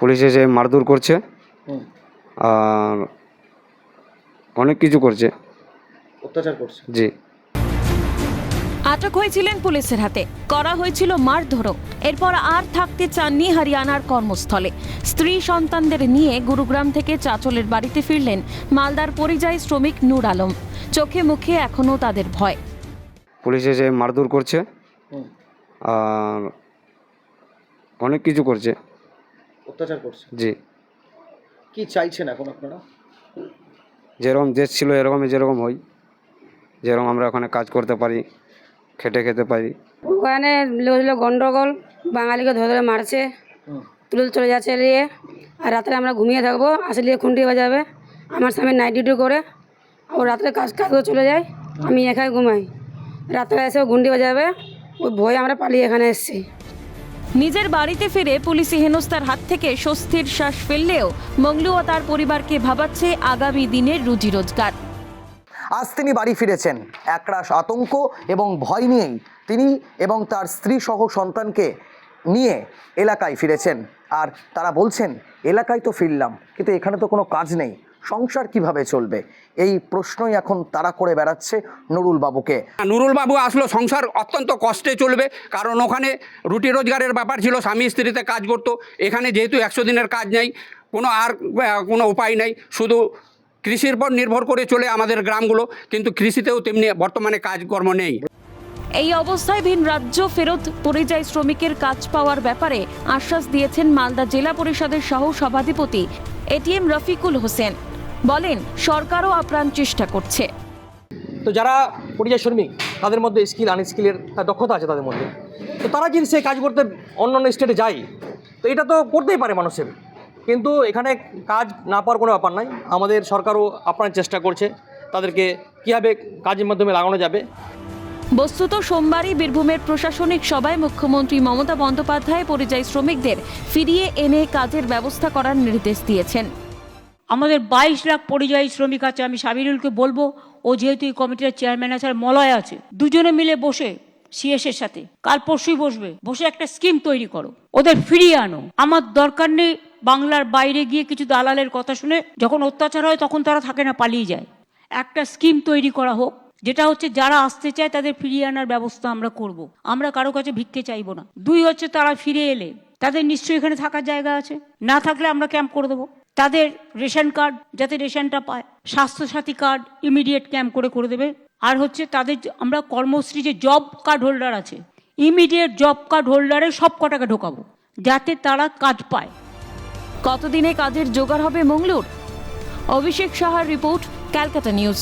Police এসে মারধর করছে। আর অনেক কিছু করছে। অত্যাচার করছে। জি। আটক হয়েছিলেন পুলিশের হাতে। করা হয়েছিল মারধরও এরপর আর থাকতে চাননি হরিয়ানার কর্মস্থলে। স্ত্রী সন্তানদের নিয়ে গুরুগ্রাম থেকে চাচলের বাড়িতে ফিরলেন মালদার পরিযায়ী শ্রমিক নূর আলম। চোখে মুখে এখনও তাদের ভয়। পুলিশ এসে মারধর করছে। আর অনেক কিছু করছে। অত্যাচার করছে। জি। কি চাইছেন এখন আপনারা? যেরকম দেশ ছিল এরকমই যেরকম হই। যেরকম আমরা ওখানে কাজ করতে পারি খেটে খেতে পারি। ওখানে গন্ডগোল বাঙালিকে ধরে ধরে মারছে তুলে চলে যাচ্ছে নিয়ে আর রাত্রে আমরা ঘুমিয়ে থাকব আসলে খুন্টি বাজাবে। আমার স্বামী নাইট ডিউটি করে ও রাত্রে কাজ কাজ করে চলে যায় আমি একাই ঘুমাই। রাত্রে এসে ও গুন্ডি বাজাবে ওই ভয়ে আমরা পালিয়ে এখানে এসেছি। নিজের বাড়িতে ফিরে পুলিশি হেনস্থার হাত থেকে স্বস্তির শ্বাস ফেললেও মংলু ও তার পরিবারকে ভাবাচ্ছে আগামী দিনের রুজি রোজগার। আজ তিনি বাড়ি ফিরেছেন। একরাশ আতঙ্ক এবং ভয় নিয়েই তিনি এবং তার স্ত্রী সহ সন্তানকে নিয়ে এলাকায় ফিরেছেন। আর তারা বলছেন, এলাকায় তো ফিরলাম, কিন্তু এখানে তো কোনো কাজ নেই। সংসার কীভাবে চলবে? এই প্রশ্নই এখন তারা করে বেড়াচ্ছে নুরুল বাবুকে। নুরুল বাবু আসলো সংসার অত্যন্ত কষ্টে চলবে কারণ ওখানে রুটি রোজগারের ব্যাপার ছিল স্বামী স্ত্রীতে কাজ করতো এখানে যেহেতু একশো দিনের কাজ নেই কোনো আর কোনো উপায় নেই শুধু কৃষির উপর নির্ভর করে চলে আমাদের গ্রামগুলো কিন্তু কৃষিতেও তেমনি বর্তমানে কাজকর্ম নেই। এই অবস্থায় ভিন রাজ্য ফেরত পরিযায়ী শ্রমিকের কাজ পাওয়ার ব্যাপারে আশ্বাস দিয়েছেন মালদা জেলা পরিষদের সহ সভাধিপতি এটিএম রফিকুল হোসেন। বলেন সরকারও আপ্রাণ চেষ্টা করছে। তো যারা পরিযায়ী শ্রমিক তাদের মধ্যে স্কিল আনস্কিলের তার দক্ষতা আছে তাদের মধ্যে। তো তারা যদি সেই কাজ করতে অন্য অন্য স্টেটে যায় তো এটা তো করতেই পারে মানুষের। কিন্তু এখানে কাজ না পাওয়ার কোনো ব্যাপার নাই। আমাদের সরকারও আপ্রাণ চেষ্টা করছে। তাদেরকে কীভাবে কাজের মাধ্যমে লাগানো যাবে? বস্তুত সোমবারই বীরভূমের প্রশাসনিক সভায় মুখ্যমন্ত্রী মমতা বন্দ্যোপাধ্যায় পরিযায়ী শ্রমিকদের ফিরিয়ে এনে কাজের ব্যবস্থা করার নির্দেশ দিয়েছেন। আমাদের বাইশ লাখ পরিযায়ী শ্রমিক আছে, আমি সাবিরুলকে বলব, ও যেহেতু এই কমিটির চেয়ারম্যান আছে আর মলয় আছে, দুজনে মিলে বসে সিএস এর সাথে, কাল পরশুই বসবে, বসে একটা স্কিম তৈরি করো, ওদের ফিরিয়ে আনো। আমার দরকার নেই বাংলার বাইরে গিয়ে কিছু দালালের কথা শুনে, যখন অত্যাচার হয় তখন তারা থাকে না, পালিয়ে যায়। একটা স্কিম তৈরি করা হোক, যেটা হচ্ছে যারা আসতে চায় তাদের ফিরিয়ে আনার ব্যবস্থা আমরা করব। আমরা কারও কাছে ভিক্ষে চাইব না। দুই হচ্ছে তারা ফিরে এলে, তাদের নিশ্চয়ই এখানে থাকার জায়গা আছে, না থাকলে আমরা ক্যাম্প করে দেবো। তাদের রেশন কার্ড, যাতে রেশনটা পায়, স্বাস্থ্যসাথী কার্ড ইমিডিয়েট ক্যাম্প করে করে দেবে। আর হচ্ছে তাদের আমরা কর্মশ্রী যে জব কার্ড হোল্ডার আছে ইমিডিয়েট জব কার্ড হোল্ডারে সব কটাকে ঢোকাবো, যাতে তারা কাজ পায়। কতদিনে কাজের জোগাড় হবে মঙ্গলোর? অভিষেক সাহার রিপোর্ট ক্যালকাটা নিউজ।